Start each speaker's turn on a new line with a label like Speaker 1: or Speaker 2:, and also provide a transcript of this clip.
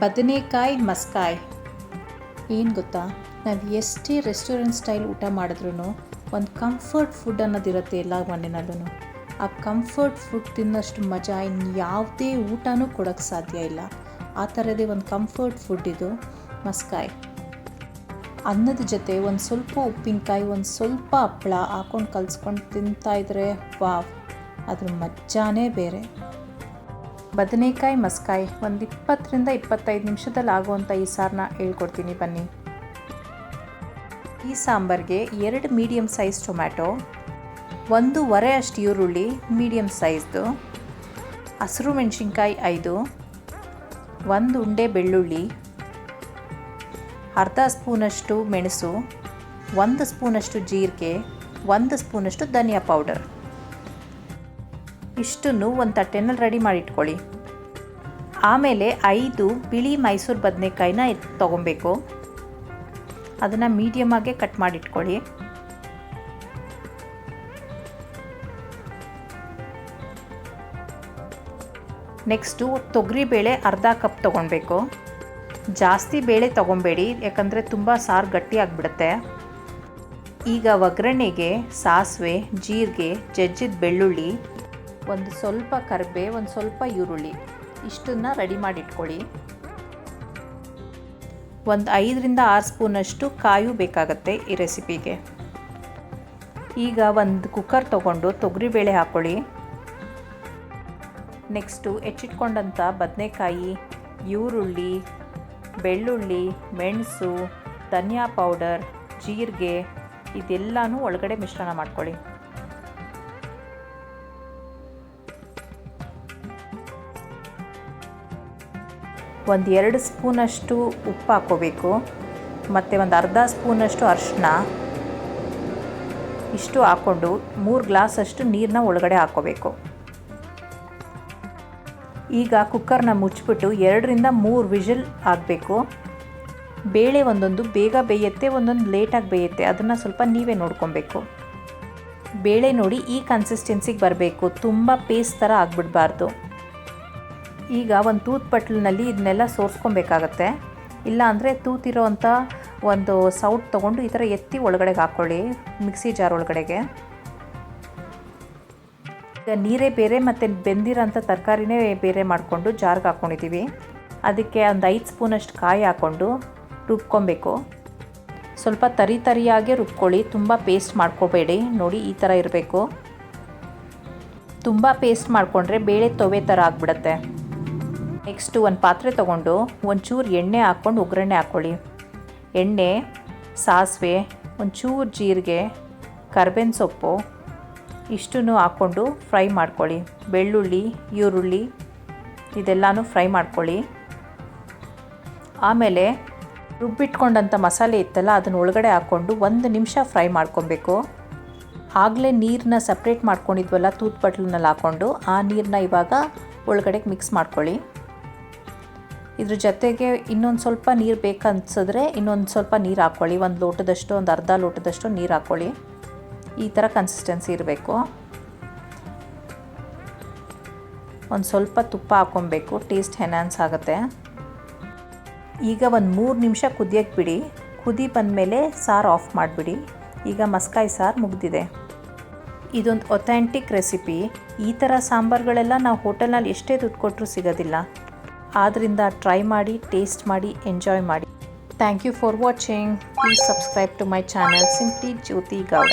Speaker 1: ಬದನೆಕಾಯಿ ಮಸ್ಕಾಯ್. ಏನು ಗೊತ್ತಾ? ನಾವು ಎಷ್ಟೇ ರೆಸ್ಟೋರೆಂಟ್ ಸ್ಟೈಲ್ ಊಟ ಮಾಡಿದ್ರೂ ಒಂದು ಕಂಫರ್ಟ್ ಫುಡ್ ಅನ್ನೋದಿರುತ್ತೆ ಎಲ್ಲ ಮನೆಯಲ್ಲೂ ಆ ಕಂಫರ್ಟ್ ಫುಡ್ ತಿನ್ನೋಷ್ಟು ಮಜಾ ಇನ್ನು ಯಾವುದೇ ಊಟನೂ ಕೊಡೋಕ್ಕೆ ಸಾಧ್ಯ ಇಲ್ಲ. ಆ ಥರದೇ ಒಂದು ಕಂಫರ್ಟ್ ಫುಡ್ ಇದು ಮಸ್ಕಾಯ್. ಅನ್ನದ ಜೊತೆ ಒಂದು ಸ್ವಲ್ಪ ಉಪ್ಪಿನಕಾಯಿ, ಒಂದು ಸ್ವಲ್ಪ ಹಪ್ಪಳ ಹಾಕೊಂಡು ಕಲಿಸ್ಕೊಂಡು ತಿಂತಾಯಿದ್ರೆ ವಾವ್. ಅದ್ರ ಮಜ್ಜಾನೇ ಬೇರೆ. ಬದನೆಕಾಯಿ ಮಸ್ಕಾಯಿ ಒಂದು ಇಪ್ಪತ್ತರಿಂದ ಇಪ್ಪತ್ತೈದು ನಿಮಿಷದಲ್ಲಿ ಆಗುವಂಥ ಈ ಸಾರನ್ನ ಹೇಳ್ಕೊಡ್ತೀನಿ ಬನ್ನಿ. ಈ ಸಾಂಬಾರಿಗೆ ಎರಡು ಮೀಡಿಯಮ್ ಸೈಜ್ ಟೊಮ್ಯಾಟೊ ಒಂದೂವರೆ ಅಷ್ಟು ಈರುಳ್ಳಿ ಮೀಡಿಯಮ್ ಸೈಜ್ದು ಹಸಿರು ಮೆಣಸಿನ್ಕಾಯಿ ಐದು, ಒಂದು ಉಂಡೆ ಬೆಳ್ಳುಳ್ಳಿ, ಅರ್ಧ ಸ್ಪೂನಷ್ಟು ಮೆಣಸು, ಒಂದು ಸ್ಪೂನಷ್ಟು ಜೀರಿಗೆ, ಒಂದು ಸ್ಪೂನಷ್ಟು ಧನಿಯಾ ಪೌಡರ್. ಇಷ್ಟನ್ನು ಒಂದು ತಟ್ಟೆನಲ್ಲಿ ರೆಡಿ ಮಾಡಿ ಇಟ್ಕೊಳ್ಳಿ ಆಮೇಲೆ ಐದು ಬಿಳಿ ಮೈಸೂರು ಬದನೆಕಾಯಿನ ತೊಗೊಬೇಕು. ಅದನ್ನು ಮೀಡಿಯಮಾಗೆ ಕಟ್ ಮಾಡಿಟ್ಕೊಳ್ಳಿ. ನೆಕ್ಸ್ಟು ತೊಗರಿ ಬೇಳೆ ಅರ್ಧ ಕಪ್ ತೊಗೊಳ್ಬೇಕು ಜಾಸ್ತಿ ಬೇಳೆ ತೊಗೊಬೇಡಿ, ಯಾಕಂದರೆ ತುಂಬ ಸಾರು ಗಟ್ಟಿ ಆಗಿಬಿಡುತ್ತೆ. ಈಗ ಒಗ್ಗರಣೆಗೆ ಸಾಸಿವೆ, ಜೀರಿಗೆ, ಜಜ್ಜಿದ ಬೆಳ್ಳುಳ್ಳಿ ಒಂದು ಸ್ವಲ್ಪ ಕರಿಬೇ, ಒಂದು ಸ್ವಲ್ಪ ಈರುಳ್ಳಿ. ಇಷ್ಟನ್ನು ರೆಡಿ ಮಾಡಿ ಇಟ್ಕೊಳ್ಳಿ ಒಂದು ಐದರಿಂದ ಆರು ಸ್ಪೂನಷ್ಟು ಕಾಯು ಬೇಕಾಗತ್ತೆ ಈ ರೆಸಿಪಿಗೆ ಈಗ ಒಂದು ಕುಕ್ಕರ್ ತೊಗೊಂಡು ತೊಗರಿಬೇಳೆ ಹಾಕ್ಕೊಳ್ಳಿ ನೆಕ್ಸ್ಟು ಹೆಚ್ಚಿಟ್ಕೊಂಡಂಥ ಬದನೆಕಾಯಿ, ಈರುಳ್ಳಿ, ಬೆಳ್ಳುಳ್ಳಿ, ಮೆಣಸು, ಧನಿಯಾ ಪೌಡರ್ ಜೀರಿಗೆ, ಇದೆಲ್ಲನೂ ಒಳಗಡೆ ಮಿಶ್ರಣ ಮಾಡ್ಕೊಳ್ಳಿ. ಒಂದು ಎರಡು ಸ್ಪೂನಷ್ಟು ಉಪ್ಪು ಹಾಕ್ಕೋಬೇಕು. ಮತ್ತು ಒಂದು ಅರ್ಧ ಸ್ಪೂನಷ್ಟು ಅರಿಶಿನ ಇಷ್ಟು ಹಾಕ್ಕೊಂಡು ಮೂರು ಗ್ಲಾಸಷ್ಟು ನೀರನ್ನ ಒಳಗಡೆ ಹಾಕ್ಕೋಬೇಕು. ಈಗ ಕುಕ್ಕರ್ನ ಮುಚ್ಚಿಬಿಟ್ಟು ಎರಡರಿಂದ ಮೂರು ವಿಷಲ್ ಆಗಬೇಕು ಬೇಳೆ ಒಂದೊಂದು ಬೇಗ ಬೇಯುತ್ತೆ, ಒಂದೊಂದು ಲೇಟಾಗಿ ಬೇಯುತ್ತೆ. ಅದನ್ನು ಸ್ವಲ್ಪ ನೀವೇ ನೋಡ್ಕೊಬೇಕು. ಬೇಳೆ ನೋಡಿ ಈ ಕನ್ಸಿಸ್ಟೆನ್ಸಿಗೆ ಬರಬೇಕು. ತುಂಬ ಪೇಸ್ಟ್ ಥರ ಆಗಿಬಿಡ್ಬಾರ್ದು. ಈಗ ಒಂದು ತೂತ್ ಬಟ್ಲಿನಲ್ಲಿ ಇದನ್ನೆಲ್ಲ ಸೋರಿಸ್ಕೊಬೇಕಾಗತ್ತೆ. ಇಲ್ಲ ಅಂದರೆ ಒಂದು ಸೌಟ್ ತೊಗೊಂಡು ಈ ಥರ ಎತ್ತಿ ಒಳಗಡೆಗೆ ಹಾಕ್ಕೊಳ್ಳಿ, ಮಿಕ್ಸಿ ಜಾರ್ ಒಳಗಡೆಗೆ. ಈಗ ನೀರೇ ಬೇರೆ ಮತ್ತು ಬೆಂದಿರೋಂಥ ತರಕಾರಿನೇ ಬೇರೆ ಮಾಡಿಕೊಂಡು ಜಾರ್ಗೆ ಹಾಕ್ಕೊಂಡಿದ್ದೀವಿ. ಅದಕ್ಕೆ ಒಂದು ಐದು ಸ್ಪೂನಷ್ಟು ಕಾಯಿ ಹಾಕ್ಕೊಂಡು ರುಬ್ಕೊಬೇಕು. ಸ್ವಲ್ಪ ತರಿ ತರಿಯಾಗೆ ರುಬ್ಕೊಳ್ಳಿ, ತುಂಬ ಪೇಸ್ಟ್ ಮಾಡ್ಕೋಬೇಡಿ, ನೋಡಿ ಈ ಥರ ಇರಬೇಕು. ತುಂಬ ಪೇಸ್ಟ್ ಮಾಡಿಕೊಂಡ್ರೆ ಬೇಳೆ ತೊವೆ ಥರ ಆಗಿಬಿಡತ್ತೆ. ನೆಕ್ಸ್ಟು ಒಂದು ಪಾತ್ರೆ ತೊಗೊಂಡು ಒಂಚೂರು ಎಣ್ಣೆ ಹಾಕ್ಕೊಂಡು ಒಗ್ಗರಣೆ ಹಾಕ್ಕೊಳ್ಳಿ. ಎಣ್ಣೆ, ಸಾಸಿವೆ, ಒಂಚೂರು ಜೀರಿಗೆ, ಕರ್ಬೇವಿನ ಸೊಪ್ಪು ಇಷ್ಟನ್ನು ಹಾಕ್ಕೊಂಡು ಫ್ರೈ ಮಾಡ್ಕೊಳ್ಳಿ. ಬೆಳ್ಳುಳ್ಳಿ, ಈರುಳ್ಳಿ ಇದೆಲ್ಲನೂ ಫ್ರೈ ಮಾಡ್ಕೊಳ್ಳಿ. ಆಮೇಲೆ ರುಬ್ಬಿಟ್ಕೊಂಡಂಥ ಮಸಾಲೆ ಇತ್ತಲ್ಲ, ಅದನ್ನು ಒಳಗಡೆ ಹಾಕ್ಕೊಂಡು ಒಂದು ನಿಮಿಷ ಫ್ರೈ ಮಾಡ್ಕೊಬೇಕು. ಆಗಲೇ ನೀರನ್ನ ಸಪ್ರೇಟ್ ಮಾಡ್ಕೊಂಡಿದ್ವಲ್ಲ ತೂತ್ ಬಟ್ಲಿನಲ್ಲಿ ಹಾಕ್ಕೊಂಡು ಆ ನೀರನ್ನ ಇವಾಗ ಒಳಗಡೆಗೆ ಮಿಕ್ಸ್ ಮಾಡ್ಕೊಳ್ಳಿ. ಇದ್ರ ಜೊತೆಗೆ ಇನ್ನೊಂದು ಸ್ವಲ್ಪ ನೀರು ಬೇಕನ್ಸಿದ್ರೆ ಇನ್ನೊಂದು ಸ್ವಲ್ಪ ನೀರು ಹಾಕ್ಕೊಳ್ಳಿ ಒಂದು ಲೋಟದಷ್ಟು, ಒಂದು ಅರ್ಧ ಲೋಟದಷ್ಟು ನೀರು ಹಾಕ್ಕೊಳ್ಳಿ ಈ ಥರ ಕನ್ಸಿಸ್ಟೆನ್ಸಿ ಇರಬೇಕು. ಒಂದು ಸ್ವಲ್ಪ ತುಪ್ಪ ಹಾಕ್ಕೊಬೇಕು ಟೇಸ್ಟ್ ಹೆನಾನ್ಸ್ ಆಗುತ್ತೆ. ಈಗ ಒಂದು ಮೂರು ನಿಮಿಷ ಕುದಿಯೋಕ್ಕೆ ಬಿಡಿ. ಕುದಿ ಬಂದಮೇಲೆ ಸಾರು ಆಫ್ ಮಾಡಿಬಿಡಿ. ಈಗ ಮಸ್ಕಾಯಿ ಸಾರು ಮುಗಿದಿದೆ. ಇದೊಂದು ಒಥೆಂಟಿಕ್ ರೆಸಿಪಿ ಈ ಥರ ಸಾಂಬಾರುಗಳೆಲ್ಲ ನಾವು ಹೋಟೆಲ್ನಲ್ಲಿ ಎಷ್ಟೇ ದುಡ್ಡು ಕೊಟ್ಟರು ಸಿಗೋದಿಲ್ಲ. ಆದ್ದರಿಂದ ಟ್ರೈ ಮಾಡಿ ಟೇಸ್ಟ್ ಮಾಡಿ ಎಂಜಾಯ್ ಮಾಡಿ. Thank you for watching please subscribe to my channel simply Jyothi Gowda